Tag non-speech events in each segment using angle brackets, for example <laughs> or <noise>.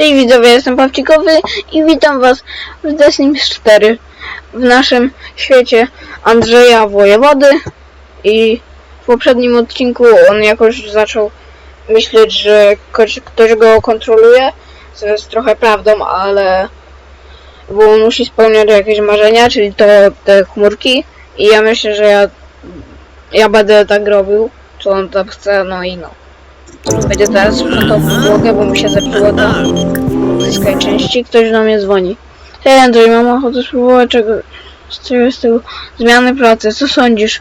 Cześć widzowie, jestem Pawcikowy i witam was w The Sims 4 w naszym świecie Andrzeja Wojewody i w poprzednim odcinku on jakoś zaczął myśleć, że ktoś, ktoś go kontroluje, co jest trochę prawdą, ale bo on musi spełniać jakieś marzenia, czyli to te chmurki i ja myślę, że ja ja będę tak robił, co on tam chce, no i no. Będzie teraz sprzątał bo mu się zepsuło to. Zyskaj części, ktoś do mnie dzwoni. Hej Andrzej, mam ochotę spróbować czego z tego zmiany pracy. Co sądzisz?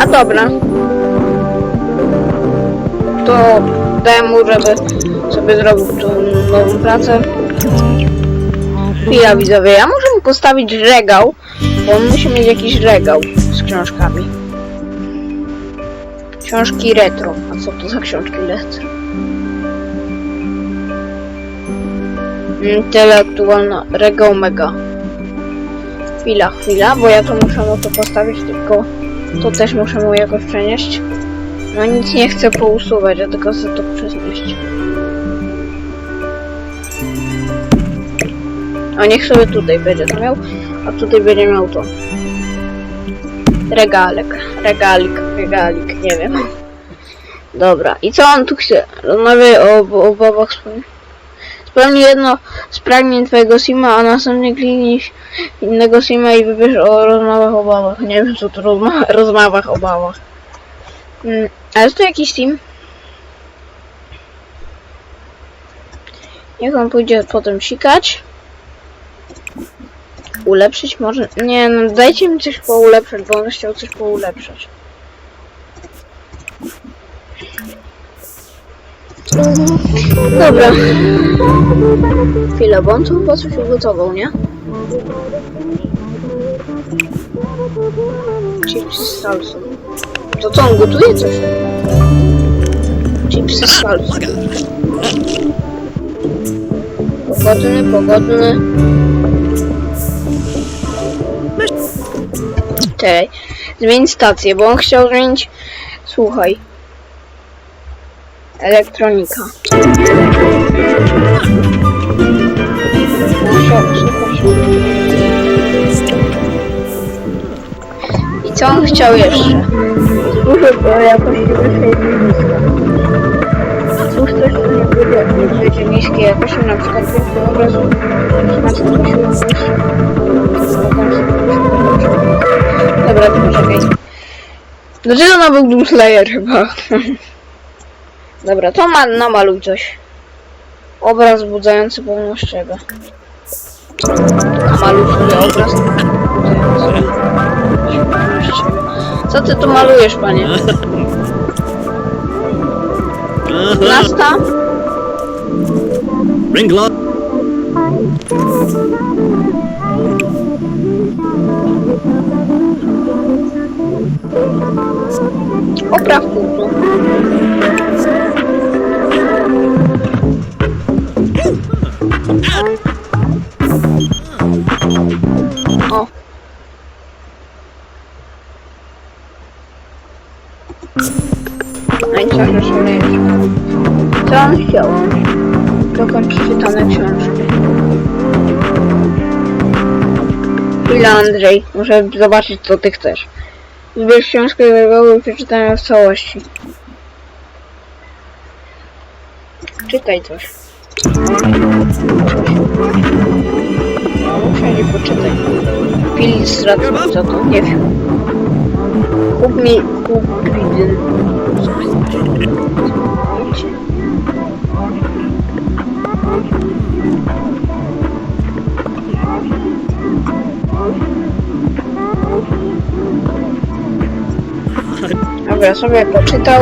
A dobra. To daj mu, żeby sobie zrobił tą nową pracę. Chwila widzowie, ja muszę mu postawić regał, on musi mieć jakiś regał z książkami. Książki retro. A co to za książki retro? Intelektualna regał mega. Chwila, chwila, bo ja to muszę mu to postawić, tylko to też muszę mu jakoś przenieść. No nic nie chcę pousuwać, ja tylko chcę to przenieść. A niech sobie tutaj będzie to miał, a tutaj będzie miał to. Regalek, regalik, regalik, nie wiem. Dobra, i co on tu chce? Rozmawiaj o ob- obawach swoich. Spełnij jedno z pragnień twojego sima, a następnie kliknij innego sima i wybierz o rozmowach obawach. Nie wiem co to rozma <laughs> rozmowach obawach. Mm, a jest tu jakiś sim? Niech on pójdzie potem sikać. Ulepszyć może? Nie, no dajcie mi coś poulepszać, bo on chciał coś poulepszać. Dobra. Chwila, bo on tu chyba coś ugotował, nie? Chipsy z salsą. To co, on gotuje coś? Chipsy z salsą. Pogodny, pogodny. Czekaj, zmień stację, bo on chciał zmienić... Słuchaj. Elektronika. I co on chciał jeszcze? Słuchaj, bo jakoś wyszło Cóż coś, co nie będzie, nie będzie niskie jakości, na przykład na co to się Dobra, to poczekaj. Dlaczego na był Doom Slayer chyba? <laughs> Dobra, to ma, namaluj coś. Obraz wzbudzający pewność siebie. Namaluj sobie obraz siebie. Co ty tu malujesz, panie? Nasta? Ringla. Opraw. O. No i co że sobie Co on chciał? Dokończyć czytane książki. Chwila Andrzej, muszę zobaczyć co ty chcesz. Wybierz książkę i przeczytaj ją w całości. Czytaj coś. No, muszę nie poczytaj. Filistrat, co to? Nie wiem. Kup mi, kup Dobra, sobie poczytał.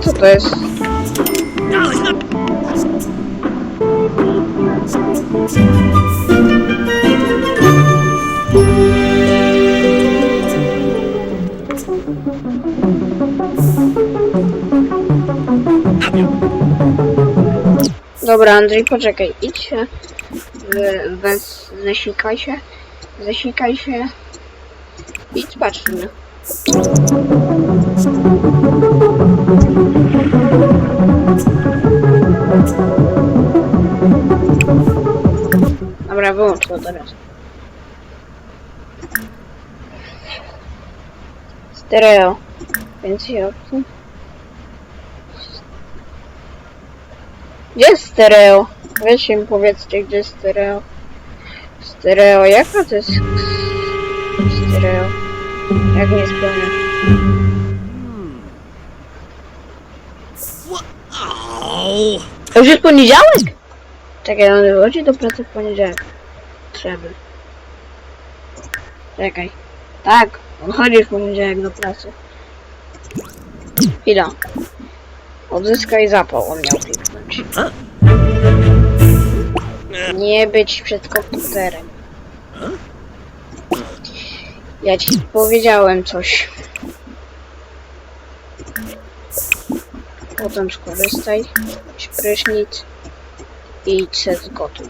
Co to jest? Dobra, Andrzej, poczekaj, idź się, zesikaj się, zesikaj się Idź, patrz w mnie. Dobra, wyłącz to teraz. Stereo. Więcej opcji. Gdzie jest stereo? Weźcie mi powiedzcie, gdzie jest stereo. Stereo, jaka to jest stereo? Jak nie spełnia? To już jest poniedziałek? Czekaj, on wychodzi do pracy w poniedziałek. Trzeba. Czekaj. Tak, on chodzi w poniedziałek do pracy. Chwila. Odzyskaj zapał, on miał kliknąć. Nie być przed komputerem. Ja ci powiedziałem coś. Potem skorzystaj, weź prysznic i idź se zgotuj.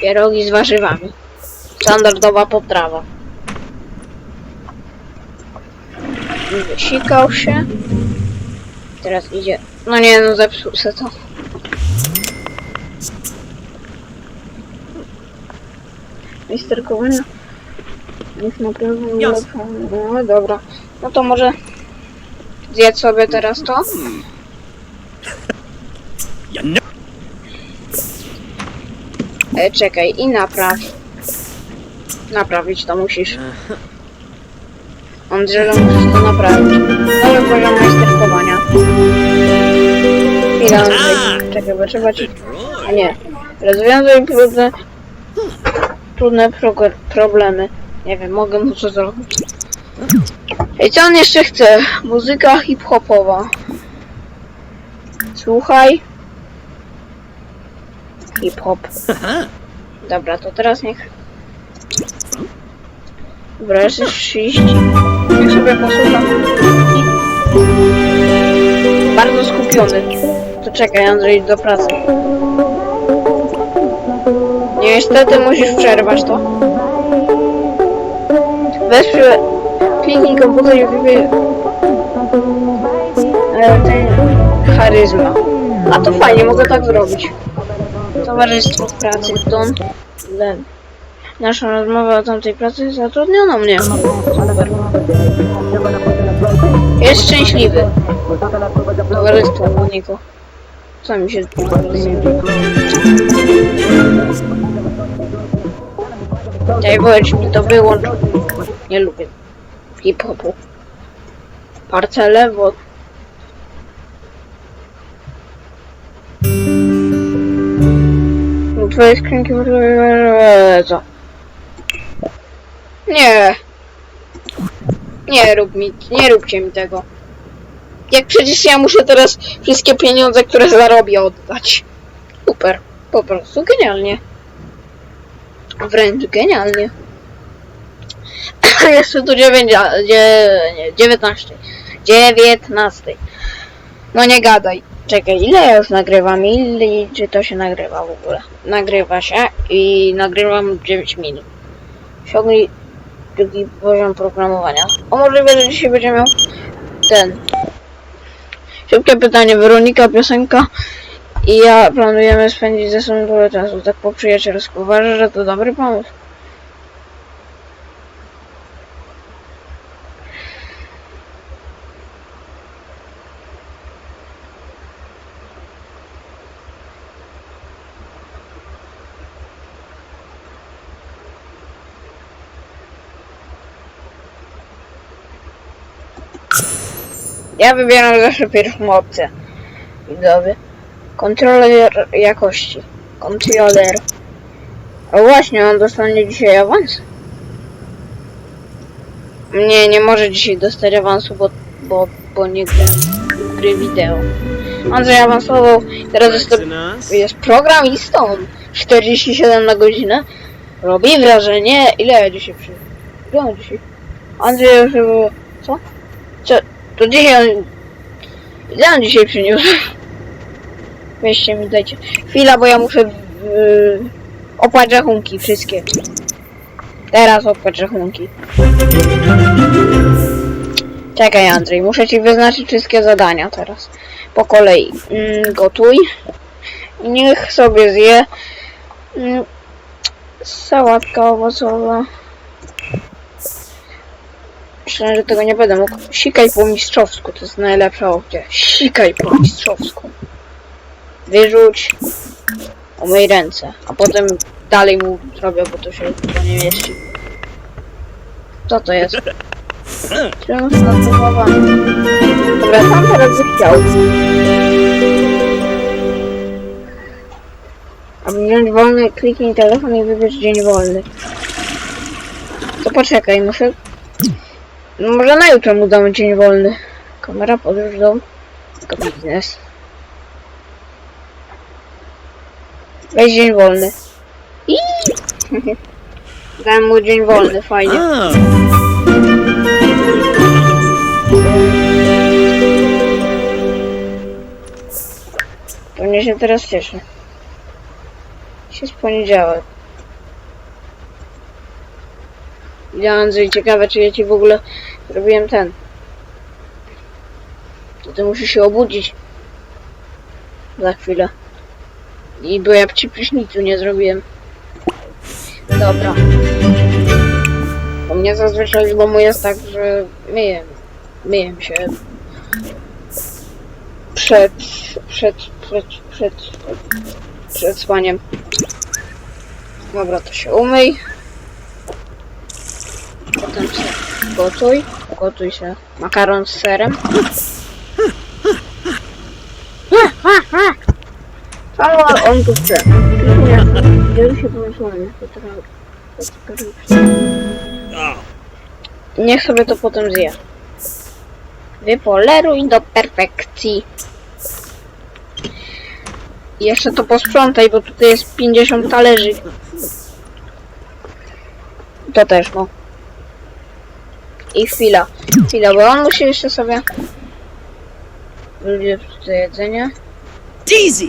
Pierogi z warzywami. Standardowa potrawa. Wysikał się. Teraz idzie. No nie, no zepsuł se to. Mister Kowena. Niech na pewno nie Jasne. No dobra. No to może zjedz sobie teraz to. you know. E, czekaj i napraw. Naprawić to musisz. Andrzela musisz to naprawić. Nowy poziom majsterkowania. Chwila, Andrzej. Czekaj, bo trzeba ci... A nie. Rozwiązuj trudne... Trudne problemy. Nie wiem, mogę mu co zrobić. I co on jeszcze chce? Muzyka hip-hopowa. Słuchaj. Hip-hop. Dobra, to teraz niech... Dobra, jeszcze 30. Niech sobie posłucham. Bardzo skupiony. To czekaj, Andrzej, do pracy. Niestety musisz przerwać to. Weź kliknij komputer i wybierz ten charyzma. A to fajnie, mogę tak zrobić. Towarzystwo pracy Don Len. Nasza rozmowa o tamtej pracy zatrudniono mnie. Jest szczęśliwy. Towarzystwo Moniko. Co mi się Daj weź mi to wyłącz. Nie lubię hip-hopu. Parcele, bo... Twoje skrzynki... Co? Nie. Nie rób mi, nie róbcie mi tego. Jak przecież ja muszę teraz wszystkie pieniądze, które zarobię oddać. Super. Po prostu genialnie. Wręcz genialnie. <coughs> Jeszcze tu 9, dzie, nie, 19. 19. No nie gadaj. Czekaj, ile ja już nagrywam? Ile, czy to się nagrywa w ogóle? Nagrywa się i nagrywam 9 minut. Osiągnij drugi poziom programowania. O możliwe, że dzisiaj będzie miał ten. Szybkie pytanie. Weronika, piosenka i ja planujemy spędzić ze sobą dużo czasu. Tak po przyjacielsku. Uważasz, że to dobry pomysł? Ja wybieram zawsze pierwszą opcję. Widzowie. Kontroler jakości. Kontroler. O właśnie, on dostanie dzisiaj awans. Nie, nie może dzisiaj dostać awansu, bo, bo, bo nie gra gry wideo. Andrzej awansował, teraz jest, to, jest programistą. 47 na godzinę. Robi wrażenie. Ile ja dzisiaj przy... Ile on dzisiaj? Andrzej już było... Co? Co? To dzisiaj on... Ile on dzisiaj przyniósł? Weźcie mi, dajcie. Chwila, bo ja muszę yy, opłać rachunki wszystkie. Teraz odpać rachunki. Czekaj Andrzej, muszę ci wyznaczyć wszystkie zadania teraz. Po kolei. Mm, gotuj. Niech sobie zje. Mm, sałatka owocowa. Myślę, że tego nie będę mógł. Sikaj po mistrzowsku, to jest najlepsza opcja. Sikaj po mistrzowsku. Wyrzuć. Umyj ręce, a potem dalej mu zrobię, bo to się chyba nie mieści. Co to jest? Triumf nad wychowaniem. Dobra, sam teraz chciał. Aby wziąć wolny, kliknij telefon i wybierz dzień wolny. To poczekaj, muszę... No może na jutro mu damy dzień wolny. Kamera, podróż, dom, biznes. Weź dzień wolny. I <laughs> Dałem mu dzień wolny, fajnie. Pewnie się teraz cieszę. Dzisiaj jest poniedziałek. Ja Andrzej, ciekawe czy ja ci w ogóle zrobiłem ten. To ty musisz się obudzić. Za chwilę. I bo ja ci prysznicu nie zrobiłem. Dobra. U mnie zazwyczaj w domu jest tak, że myję, myję się przed, przed, przed, przed, przed spaniem. Dobra, to się umyj. Potem się gotuj. Gotuj się makaron z serem. <laughs> Ale on chce. Się to Ah. Niech sobie to potem zje. Wypoleruj do perfekcji. I jeszcze to posprzątaj, bo tutaj jest 50 talerzy. To też, no. I chwila. Chwila, bo on musi jeszcze sobie... Ludzie tutaj jedzenie. Daisy!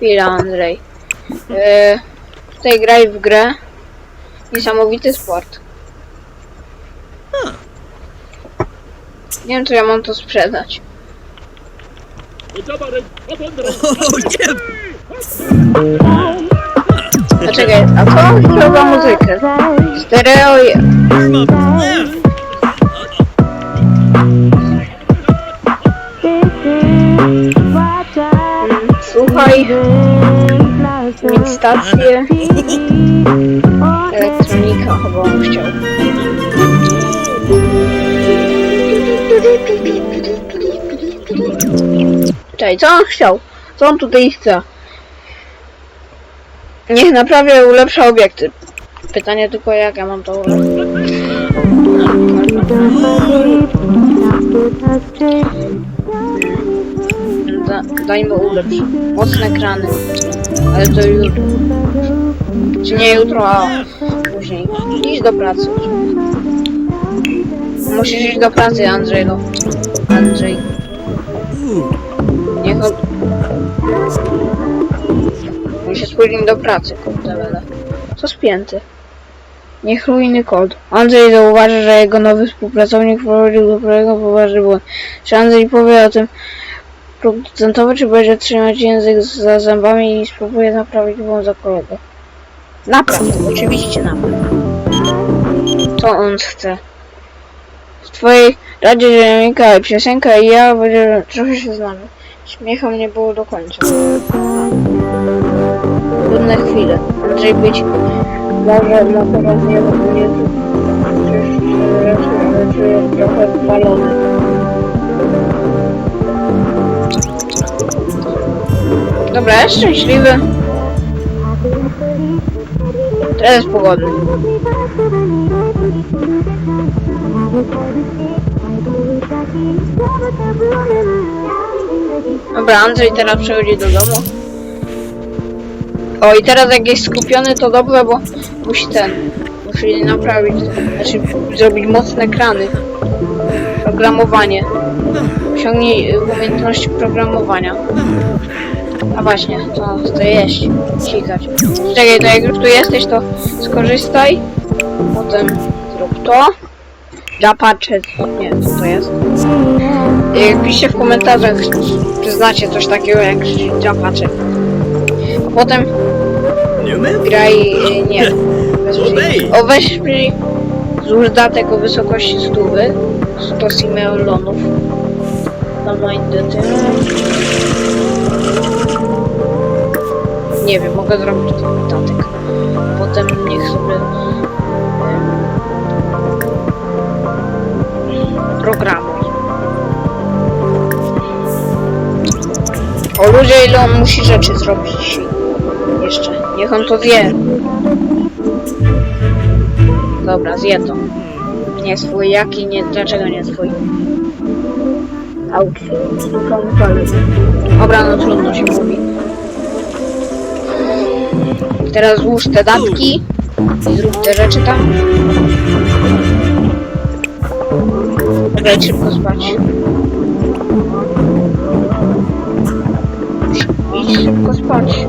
Chwila, Andrzej. E, tutaj graj w grę. Niesamowity sport. Nie wiem, czy ja mam to sprzedać. Oh, yeah! A czekaj, a co za muzykę? Stereo je. Mieć stację. Elektronika chyba on chciał. Czekaj, co on chciał? Co on tutaj chce? Niech naprawia ulepsza obiekty. Pytanie tylko jak ja mam to ulepszyć. Da, daj mu ulepsz. Mocne krany. Ale to jutro. Czy nie jutro, a później. Idź do pracy. Musisz iść do pracy, Andrzej. No. Andrzej. Niech on... On się do pracy, kurde. Co spięty? Niechlujny kod. Andrzej zauważy, że jego nowy współpracownik wprowadził do projektu poważny błąd. Czy Andrzej powie o tym producentowi, czy będzie trzymać język za zębami i spróbuje naprawić błąd za kolegę? Napraw, oczywiście napraw. Co on chce? W twojej Radzie Dziennika piosenka i ja będzie trochę się znamy. Śmiecha mnie było do końca. Trudne chwile. Andrzej być może ma teraz nie nie raczej, czuję trochę walony. Dobra, jest szczęśliwy. Teraz jest pogodny. Dobra, Andrzej teraz przechodzi do domu. O i teraz jak jest skupiony to dobrze, bo musi ten, musi naprawić, znaczy zrobić mocne krany. Programowanie. Osiągnij umiejętności programowania. A właśnie, to, to jeść, sikać. Czekaj, to jak już tu jesteś, to skorzystaj. Potem zrób to. Japacze, nie, co to jest? Y, Piszcie w komentarzach, czy znacie coś takiego jak Japacze. A potem graj, nie, <laughs> wesprzyj. Obej. O wesprzyj, złóż datek o wysokości stówy, 100 simeolonów. Na. Nie wiem, mogę zrobić datek. Potem niech sobie em, programuj. O ludzie, ile on musi rzeczy zrobić dzisiaj. Jeszcze. Niech on to wie. Dobra, zje to. Nie swój, jaki, nie, dlaczego nie swój? Palec. Dobra, no trudno się mówi. Teraz złóż te datki i zrób te rzeczy tam. Daj szybko spać. Idź szybko spać.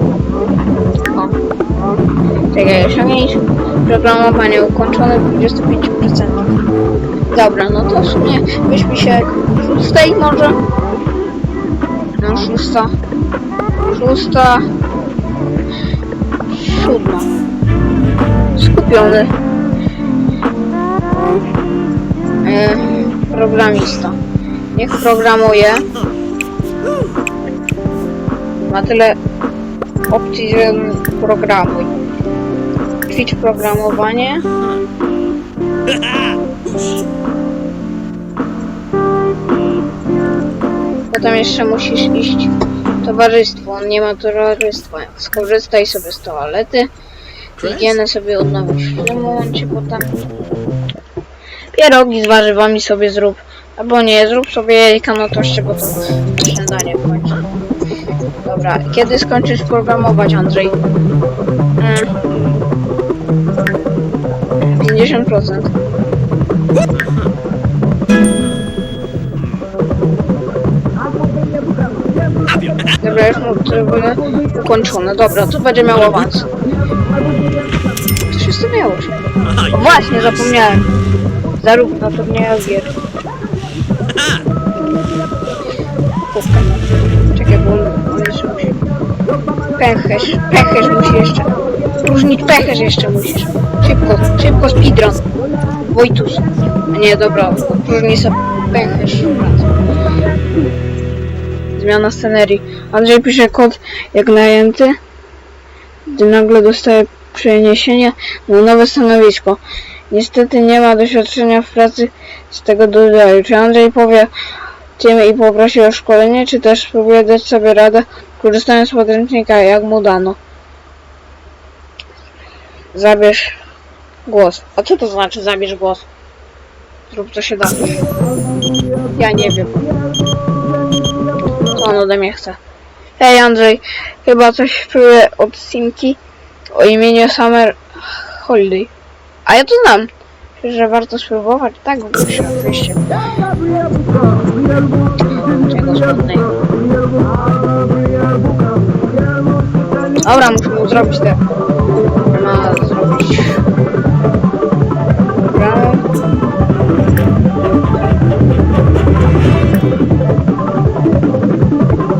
O. Czekaj, osiągnąć programowanie ukończone w 25%. Dobra, no to w sumie wyśpi się szóstej może? No szósta. Szósta. Siódma. Skupiony. E, programista. Niech programuje. Ma tyle opcji, że programuj. Ćwicz programowanie. Potem jeszcze musisz iść towarzystwo. On nie ma towarzystwa. Skorzystaj sobie z toalety. Higienę sobie odnowisz w tym momencie potem. Pierogi z warzywami sobie zrób. Albo nie, zrób sobie jajka na toście, bo to śniadanie w końcu. Dobra, kiedy skończysz programować, Andrzej? Mm. 50%. Dobra, już mu to będzie ukończone. Dobra, to będzie miał awans. To się. O, właśnie, zapomniałem. Zarówno turnieju gier. Kupka. Czekaj, bo on, jeszcze musi. Pęcherz, pęcherz musi jeszcze. Różnić pęcherz jeszcze musisz. Szybko, szybko speedrun. Wojtus. Nie, dobra, różni sobie pęcherz. Zmiana scenerii. Andrzej pisze kod jak najęty, gdy nagle dostaje przeniesienie na nowe stanowisko. Niestety nie ma doświadczenia w pracy z tego rodzaju. Czy Andrzej powie tym i poprosi o szkolenie, czy też spróbuje dać sobie radę, korzystając z podręcznika, jak mu dano? Zabierz głos. A co to znaczy zabierz głos? Zrób co się da. Ja nie wiem. On ode mnie chce? Hej Andrzej, chyba coś czuję od Simki o imieniu Summer Holiday. A ja to znam. Że warto spróbować. Tak, smutnego. Dobra, muszę mu zrobić te... Ma zrobić...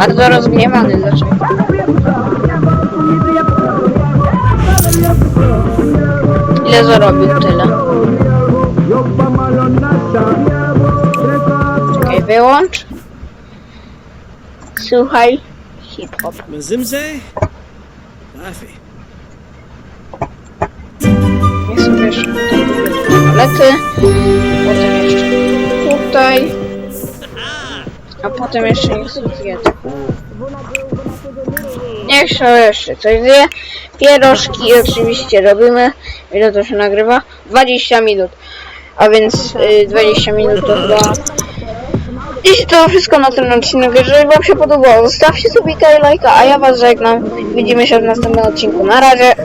Bardzo rozgniewany dlaczego? Ile zarobił? Tyle. Czekaj, wyłącz. Słuchaj. Hip-hop. Niech sobie jeszcze tutaj toalety. Potem jeszcze tutaj. A potem jeszcze niech sobie zje. Niech się jeszcze coś zje. Pierożki oczywiście robimy. Ile to się nagrywa? 20 minut. A więc y, 20 minut to chyba... Jeśli to wszystko na ten odcinek, jeżeli wam się podobało, zostawcie sobie lajka, a ja was żegnam. Widzimy się w następnym odcinku. Na razie.